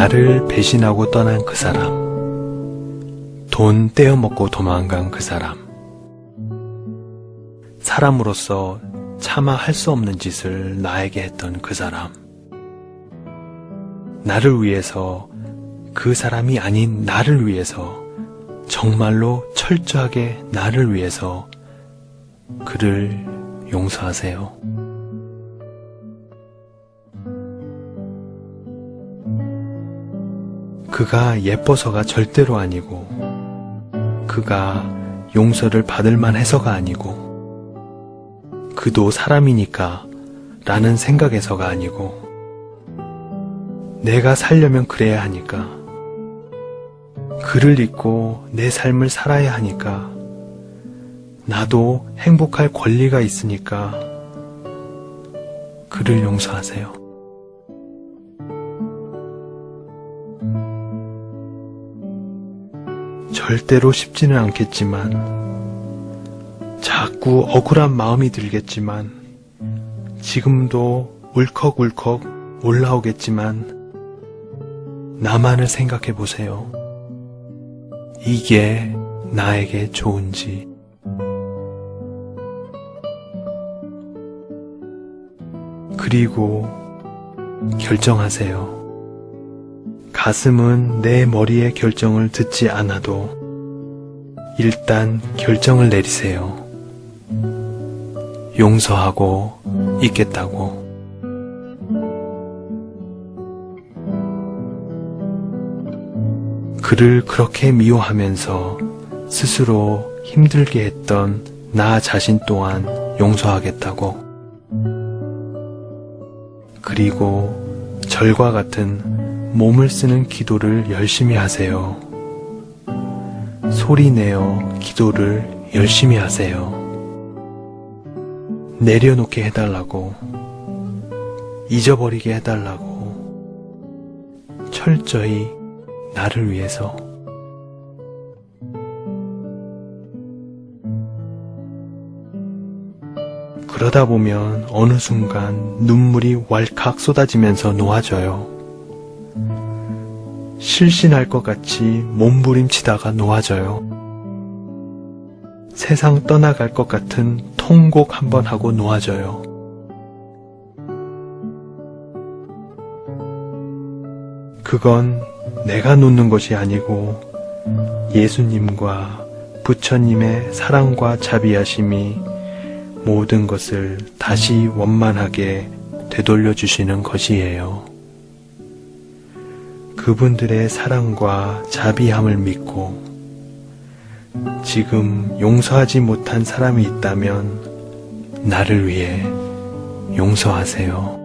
나를 배신하고 떠난 그 사람. 돈 떼어먹고 도망간 그 사람. 사람으로서 차마 할 수 없는 짓을 나에게 했던 그 사람. 나를 위해서 그 사람이 아닌 나를 위해서 정말로 철저하게 나를 위해서 그를 용서하세요. 그가 예뻐서가 절대로 아니고, 그가 용서를 받을 만 해서가 아니고, 그도 사람이니까 라는 생각에서가 아니고, 내가 살려면 그래야 하니까, 그를 잊고 내 삶을 살아야 하니까, 나도 행복할 권리가 있으니까, 그를 용서하세요. 절대로 쉽지는 않겠지만, 자꾸 억울한 마음이 들겠지만, 지금도 울컥울컥 올라오겠지만, 나만을 생각해 보세요. 이게 나에게 좋은지. 그리고 결정하세요. 가슴은 내 머리의 결정을 듣지 않아도 일단 결정을 내리세요. 용서하고 있겠다고. 그를 그렇게 미워하면서 스스로 힘들게 했던 나 자신 또한 용서하겠다고. 그리고 절과 같은 몸을 쓰는 기도를 열심히 하세요. 소리 내어 기도를 열심히 하세요. 내려놓게 해달라고, 잊어버리게 해달라고, 철저히 나를 위해서. 그러다 보면 어느 순간 눈물이 왈칵 쏟아지면서 놓아져요. 실신할 것 같이 몸부림치다가 놓아져요. 세상 떠나갈 것 같은 통곡 한 번 하고 놓아져요. 그건 내가 놓는 것이 아니고 예수님과 부처님의 사랑과 자비하심이 모든 것을 다시 원만하게 되돌려 주시는 것이에요. 그분들의 사랑과 자비함을 믿고 지금 용서하지 못한 사람이 있다면 나를 위해 용서하세요.